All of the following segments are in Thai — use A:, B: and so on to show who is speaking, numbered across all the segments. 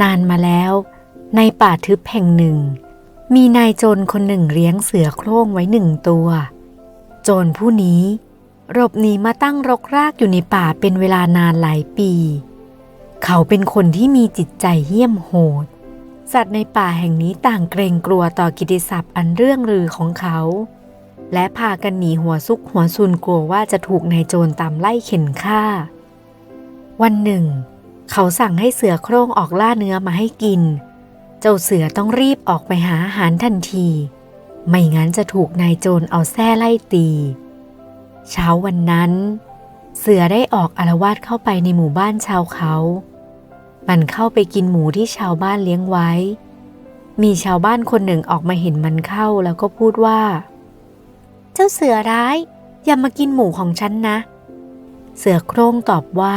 A: นานมาแล้ว ในป่าทึบแห่งหนึ่ง มีนายโจรคนหนึ่งเลี้ยงเสือโคร่งไว้หนึ่งตัว โจรผู้นี้หลบหนีมาตั้งรกรากอยู่ในป่าเป็นเวลานานหลายปี เขาเป็นคนที่มีจิตใจเหี้ยมโหด สัตว์ในป่าแห่งนี้ต่างเกรงกลัวต่อกิติศัพท์อันเรื่องลือของเขา และพากันหนีหัวซุกหัวซุนกลัวว่าจะถูกนายโจรตามไล่เข็นฆ่า วันหนึ่ง เขาสั่งให้เสือโคร่งออกล่าเนื้อมาให้กิน เจ้าเสือต้องรีบออกไปหาอาหารทันที ไม่งั้นจะถูกนายโจรเอาแส้ไล่ตี เช้าวันนั้น เสือได้ออกอารวาสเข้าไปในหมู่บ้านชาวเขา มันเข้าไปกินหมูที่ชาวบ้านเลี้ยงไว้ มีชาวบ้านคนหนึ่งออกมาเห็นมันเข้าแล้วก็พูดว่า เจ้าเสือร้ายอย่ามากินหมูของฉันนะ เสือโคร่งตอบว่า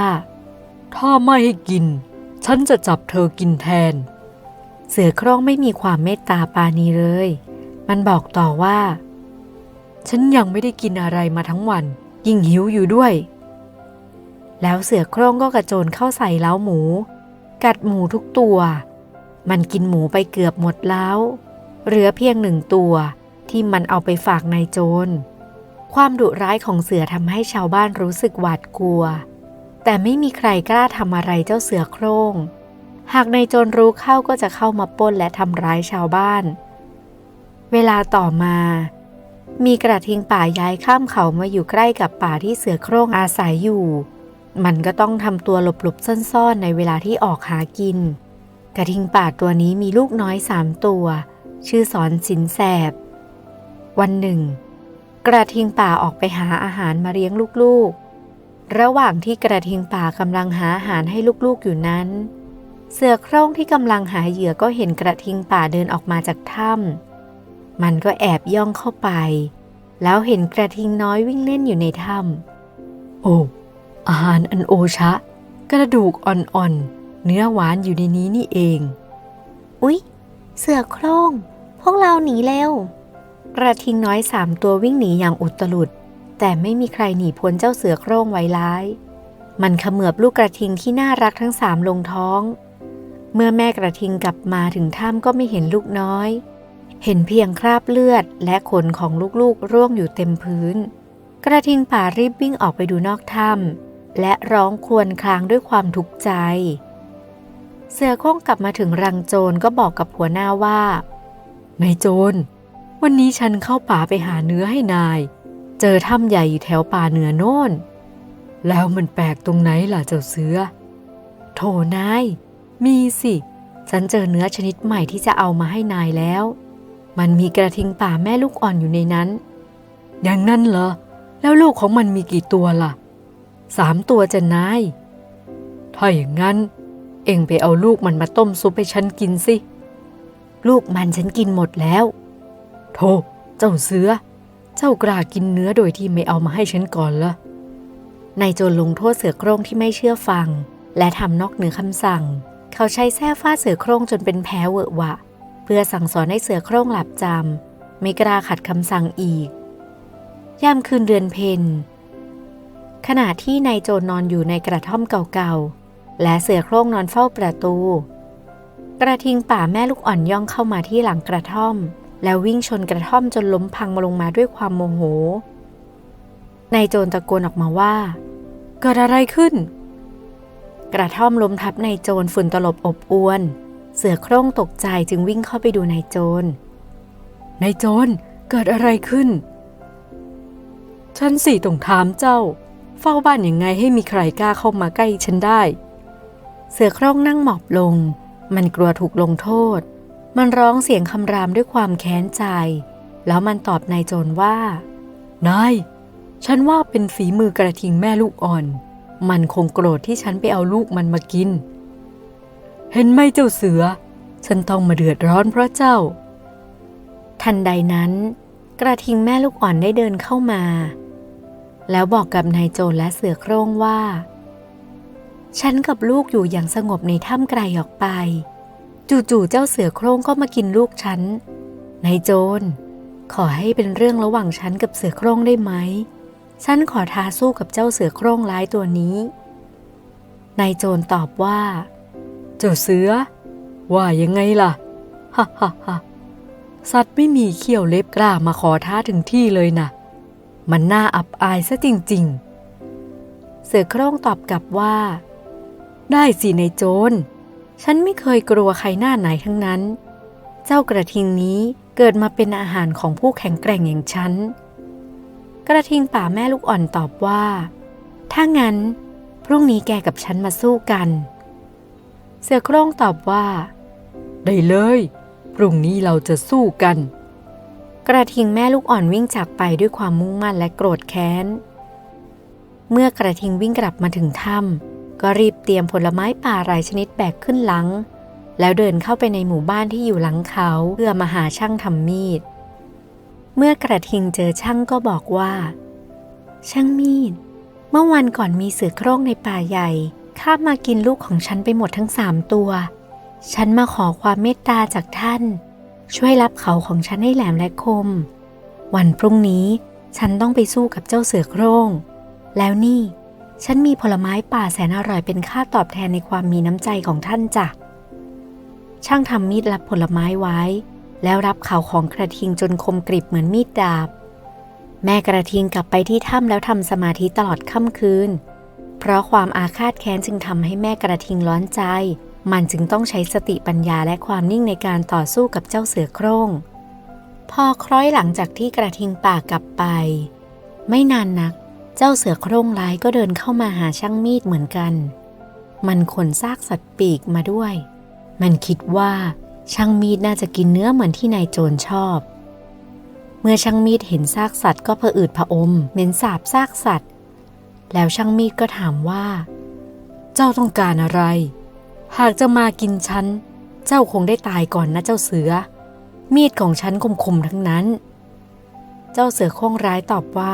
B: ถ้าไม่ให้กิน ฉันจะจับเธอกินแทน
A: เสือโคร่งไม่มีความเมตตาปานีเลย มันบอกต่อว่า
B: ฉันยังไม่ได้กินอะไรมาทั้งวัน ยิ่งหิวอยู่ด้วย
A: แล้วเสือโคร่งก็กระโจนเข้าใส่เล้าหมู กัดหมูทุกตัว มันกินหมูไปเกือบหมดแล้ว เหลือเพียงหนึ่งตัวที่มันเอาไปฝากนายโจร ความดุร้ายของเสือทำให้ชาวบ้านรู้สึกหวาดกลัว แต่ไม่มีใครกล้าทำอะไรเจ้าเสือโคร่ง หากนายโจรรู้เข้าก็จะเข้ามาป้นและทำร้ายชาวบ้าน เวลาต่อมา มีกระทิงป่าย้ายข้ามเขามาอยู่ใกล้กับป่าที่เสือโคร่งอาศัยอยู่ มันก็ต้องทำตัวหลบๆซ่อนๆ ในเวลาที่ออกหากิน กระทิงป่าตัวนี้มีลูกน้อยสามตัว ชื่อสอนสินแสบ วันหนึ่ง กระทิงป่าออกไปหาอาหารมาเลี้ยงลูกๆ ระหว่างที่กระทิงป่ากำลังหาอาหารให้ลูกๆอยู่นั้น เสือโคร่งที่กำลังหาเหยื่อก็เห็นกระทิงป่าเดินออกมาจากถ้ำมันก็แอบย่องเข้าไป แล้วเห็นกระทิงน้อยวิ่งเล่นอยู่ในถ้ำ
B: โอ้ อาหารอันโอชะ กระดูกอ่อนๆ เนื้อหวานอยู่ในนี้นี่เอง
A: อุ๊ย เสือโคร่ง พวกเราหนีเร็ว กระทิงน้อยสามตัววิ่งหนีอย่างอุตลุด แต่ไม่มีใครหนีพ้นเจ้าเสือโคร่งไว้ร้าย มันขมือบลูกกระทิงที่น่ารักทั้งสามลงท้อง เมื่อแม่กระทิงกลับมาถึงถ้ำก็ไม่เห็นลูกน้อย เห็นเพียงคราบเลือดและขนของลูกๆ ร่วงอยู่เต็มพื้น กระทิงป่ารีบวิ่งออกไปดูนอกถ้ำและร้องครวญครางด้วยความทุกข์ใจ เสือโคร่งกลับมาถึงรังโจรก็บอกกับหัวหน้าว่า
B: นายโจร วันนี้ฉันเข้าป่าไปหาเนื้อให้นาย จอถ้ำใหญ่อยู่แถวป่าเหนือโน่น แล้วมันแปลกตรงไหนล่ะเจ้าเสือ
A: โถนาย มีสิ ฉันเจอเนื้อชนิดใหม่ที่จะเอามาให้นายแล้ว มันมีกระทิงป่าแม่ลูกอ่อนอยู่ในนั้น
B: อย่างนั้นเหรอ แล้วลูกของมันมีกี่ตัวล่ะ
A: สามตัวจะนาย
B: ถ้าอย่างนั้น เอ็งไปเอาลูกมันมาต้มซุปให้ฉันกินสิ
A: ลูกมันฉันกินหมดแล้ว
B: โธ่เจ้าเสือ เจ้ากล้ากินเนื้อโดยที่ไม่เอามาให้ฉันก่อนละ
A: นายโจรลงโทษเสือโคร่งที่ไม่เชื่อฟัง และทำนอกเหนือคำสั่ง เขาใช้แส้ฟาดเสือโคร่งจนเป็นแผลเวอะหวะ เพื่อสั่งสอนให้เสือโคร่งหลับจำไม่กล้าขัดคำสั่งอีก ยามคืนเดือนเพ็ญขณะที่นายโจรนอนอยู่ในกระท่อมเก่าๆ และเสือโคร่งนอนเฝ้าประตู กระทิงป่าแม่ลูกอ่อนย่องเข้ามาที่หลังกระท่อม แล้ววิ่งชนกระท่อมจนล้มพังมาลงมาด้วยความโมโห นายโจรตะโกนออกมาว่า
B: เกิดอะไรขึ้น
A: กระท่อมล้มทับนายโจรฝุ่นตลบอบอวน เสือโคร่งตกใจจึงวิ่งเข้าไปดูนายโจร
B: นายโจรเกิดอะไรขึ้น ฉันสิต้องถามเจ้า เฝ้าบ้านยังไงให้มีใครกล้าเข้ามาใกล้ฉันได้
A: เสือโคร่งนั่งหมอบลง มันกลัวถูกลงโทษ มันร้องเสียงคำรามด้วยความแค้นใจ แล้วมันตอบนายโจรว่า
B: นาย ฉันว่าเป็นฝีมือกระทิงแม่ลูกอ่อน มันคงโกรธที่ฉันไปเอาลูกมันมากิน เห็นไหมเจ้าเสือ ฉันต้องมาเดือดร้อนเพราะเจ้า
A: ทันใดนั้น กระทิงแม่ลูกอ่อนได้เดินเข้ามา แล้วบอกกับนายโจรและเสือโคร่งว่า ฉันกับลูกอยู่อย่างสงบในถ้ำไกลออกไป จู่ๆเจ้าเสือโคร่งก็มากินลูกฉันนายโจร ขอให้เป็นเรื่องระหว่างฉันกับเสือโคร่งได้ไหม ฉันขอท้าสู้กับเจ้าเสือโคร่งร้ายตัวนี้นายโจรตอบว่า
B: เจ้าเสือ ว่ายังไงล่ะฮ่าฮ่าฮ่าสัตว์ไม่มีเขี้ยวเล็บกล้ามาขอท้าถึงที่เลยนะมันน่าอับอายซะจริง ๆ
A: เสือโคร่งตอบกลับว่า
B: ได้สิในโจร
A: ฉันไม่เคยกลัวใครหน้าไหนทั้งนั้น เจ้ากระทิงนี้เกิดมาเป็นอาหารของผู้แข็งแกร่งอย่างฉัน กระทิงป่าแม่ลูกอ่อนตอบว่า ถ้างั้น พรุ่งนี้แกกับฉันมาสู้กัน เสือโคร่งตอบว่า
B: ได้เลย พรุ่งนี้เราจะสู้กัน
A: กระทิงแม่ลูกอ่อนวิ่งจากไปด้วยความมุ่งมั่นและโกรธแค้น เมื่อกระทิงวิ่งกลับมาถึงถ้ำ ก็รีบเตรียมผลไม้ป่าหลายชนิดแบกขึ้นหลัง แล้วเดินเข้าไปในหมู่บ้านที่อยู่หลังเขาเพื่อมาหาช่างทำมีด เมื่อกระทิงเจอช่างก็บอกว่า ช่างมีด เมื่อวันก่อนมีเสือโคร่งในป่าใหญ่คาบมากินลูกของฉันไปหมดทั้งสามตัว ฉันมาขอความเมตตาจากท่าน ช่วยรับเขาของฉันให้แหลมและคม วันพรุ่งนี้ฉันต้องไปสู้กับเจ้าเสือโคร่ง แล้วนี่ ฉันมีผลไม้ป่าแสนอร่อยเป็นค่าตอบแทนในความมีน้ำใจของท่านจ้ะ ช่างทำมีดรับผลไม้ไว้ แล้วรับเขาของกระทิงจนคมกริบเหมือนมีดดาบ แม่กระทิงกลับไปที่ถ้ำแล้วทำสมาธิตลอดค่ำคืน เพราะความอาฆาตแค้นจึงทำให้แม่กระทิงร้อนใจ มันจึงต้องใช้สติปัญญาและความนิ่งในการต่อสู้กับเจ้าเสือโคร่ง พอคล้อยหลังจากที่กระทิงป่ากลับไป ไม่นานนัก จ้าเสือโคร่งร้ายก็เดินเข้ามาหาช่างมีดเหมือนกัน มันขนซากสัตว์ปีกมาด้วย มันคิดว่าช่างมีดน่าจะกินเนื้อเหมือนที่นายโจรชอบ เมื่อช่างมีดเห็นซากสัตว์ก็ผะอืดผะอมเหม็นสาบซากสัตว์ แล้วช่างมีดก็ถามว่า
B: เจ้าต้องการอะไร หากจะมากินฉัน เจ้าคงได้ตายก่อนนะเจ้าเสือ มีดของฉันคมๆทั้งนั้น
A: เจ้าเสือโคร่งร้ายตอบว่า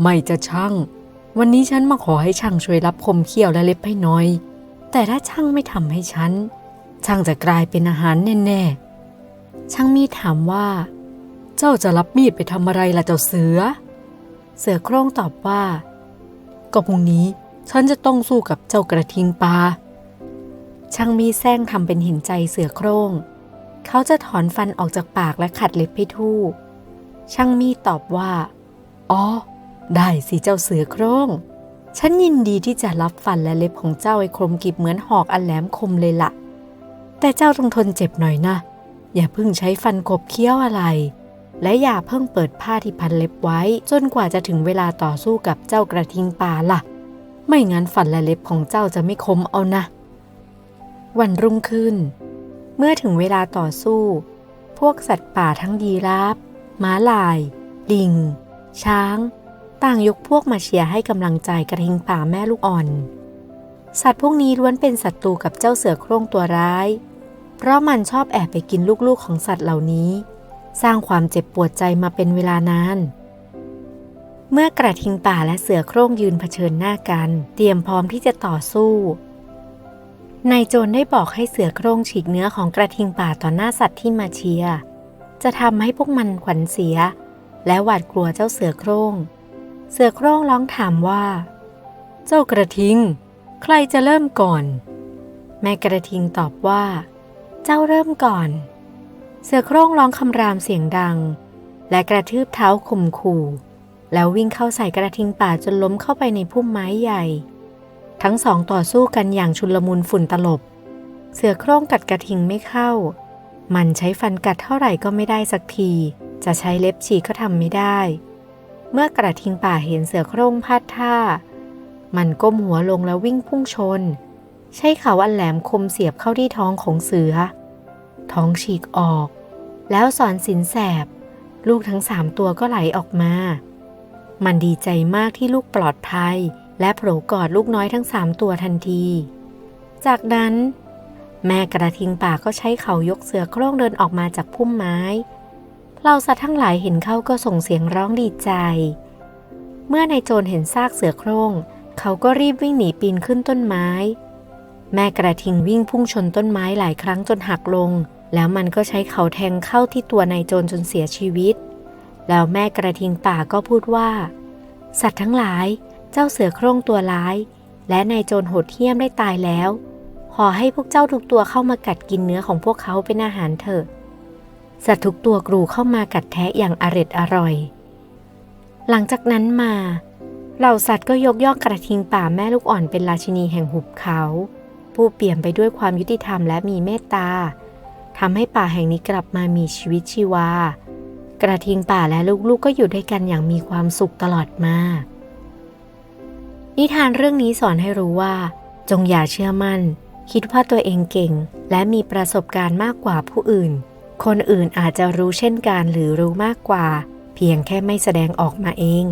B: ไม่จะช่าง วันนี้ฉันมาขอให้ช่างช่วยรับคมเขี้ยวและเล็บให้หน่อย แต่ถ้าช่างไม่ทำให้ฉัน ช่างจะกลายเป็นอาหารแน่ๆ
A: ช่างมีถามว่า
B: เจ้าจะรับมีดไปทำอะไรล่ะเจ้าเสือ
A: เสือโคร่งตอบว่า
B: ก็พรุ่งนี้ฉันจะต้องสู้กับเจ้ากระทิงปลา
A: ช่างมีแซงทำเป็นเห็นใจเสือโคร่ง เขาจะถอนฟันออกจากปากและขัดเล็บให้ทู่ ช่างมีตอบว่า
B: อ๋อ ได้สิเจ้าเสือโคร่ง
A: ฉันยินดีที่จะรับฟันและเล็บของเจ้าให้คมกริบเหมือนหอกอันแหลมคมเลยละ่ะ แต่เจ้าต้องทนเจ็บหน่อยนะ อย่าเพิ่งใช้ฟันกบเคี้ยวอะไร และอย่าเพิ่งเปิดผ้าที่พันเล็บไว้ จนกว่าจะถึงเวลาต่อสู้กับเจ้ากระทิงป่าล่ะ ไม่งั้นฟันและเล็บของเจ้าจะไม่คมเอานะ วันรุ่งขึ้น เมื่อถึงเวลาต่อสู้ พวกสัตว์ป่าทั้งยีราฟม้าลาย ลิง ช้าง ต่างยกพวกมาเชียร์ให้กำลังใจกระทิงป่าแม่ลูกอ่อน สัตว์พวกนี้ล้วนเป็นศัตรูกับเจ้าเสือโคร่งตัวร้าย เพราะมันชอบแอบไปกินลูกๆของสัตว์เหล่านี้ สร้างความเจ็บปวดใจมาเป็นเวลานานเมื่อกระทิงป่าและเสือโคร่งยืนเผชิญหน้ากัน เตรียมพร้อมที่จะต่อสู้นายโจรได้บอกให้เสือโคร่งฉีกเนื้อของกระทิงป่าต่อหน้าสัตว์ที่มาเชียร์จะทำให้พวกมันขวัญเสีย และหวาดกลัวเจ้าเสือโคร่ง เสือโคร่งร้องถามว่า
B: เจ้ากระทิง ใครจะเริ่มก่อน
A: แม่กระทิงตอบว่า เจ้าเริ่มก่อน เสือโคร่งร้องคำรามเสียงดัง และกระทืบเท้าข่มขู่ แล้ววิ่งเข้าใส่กระทิงป่าจนล้มเข้าไปในพุ่มไม้ใหญ่ ทั้งสองต่อสู้กันอย่างชุลมุนฝุ่นตลบ เสือโคร่งกัดกระทิงไม่เข้า มันใช้ฟันกัดเท่าไหร่ก็ไม่ได้สักที จะใช้เล็บฉีกก็ทำไม่ได้ เมื่อกระทิงป่าเห็นเสือโคร่งพาดท่า มันก้มหัวลงแล้ววิ่งพุ่งชน ใช้เขาอันแหลมคมเสียบเข้าที่ท้องของเสือ ท้องฉีกออก แล้วสอนสินแสบ ลูกทั้งสามตัวก็ไหลออกมา มันดีใจมากที่ลูกปลอดภัย และโผล่กอดลูกน้อยทั้งสามตัวทันที จากนั้น แม่กระทิงป่าก็ใช้เขายกเสือโคร่งเดินออกมาจากพุ่มไม้ เหล่าสัตว์ทั้งหลายเห็นเขาก็ส่งเสียงร้องดีใจ เมื่อนายโจรเห็นซากเสือโคร่ง เขาก็รีบวิ่งหนีปีนขึ้นต้นไม้ แม่กระทิงวิ่งพุ่งชนต้นไม้หลายครั้งจนหักลง แล้วมันก็ใช้เขาแทงเข้าที่ตัวนายโจรจนเสียชีวิต แล้วแม่กระทิงป่าก็พูดว่า สัตว์ทั้งหลาย เจ้าเสือโคร่งตัวร้าย และนายโจรโหดเหี้ยมได้ตายแล้ว ขอให้พวกเจ้าทุกตัวเข้ามากัดกินเนื้อของพวกเขาเป็นอาหารเถอะ สัตว์ทุกตัวกรูเข้ามากัดแทะอย่างอร็ดอร่อย หลังจากนั้นมา เหล่าสัตว์ก็ยกย่องกระทิงป่าแม่ลูกอ่อนเป็นราชินีแห่งหุบเขา ผู้เปี่ยมไปด้วยความยุติธรรมและมีเมตตาทำให้ป่าแห่งนี้กลับมามีชีวิตชีวา กระทิงป่าและลูกๆก็อยู่ด้วยกันอย่างมีความสุขตลอดมานิทานเรื่องนี้สอนให้รู้ว่า จงอย่าเชื่อมั่น คิดว่าตัวเองเก่ง และมีประสบการณ์มากกว่าผู้อื่น คนอื่นอาจจะรู้เช่นกันหรือรู้มากกว่า เพียงแค่ไม่แสดงออกมาเอง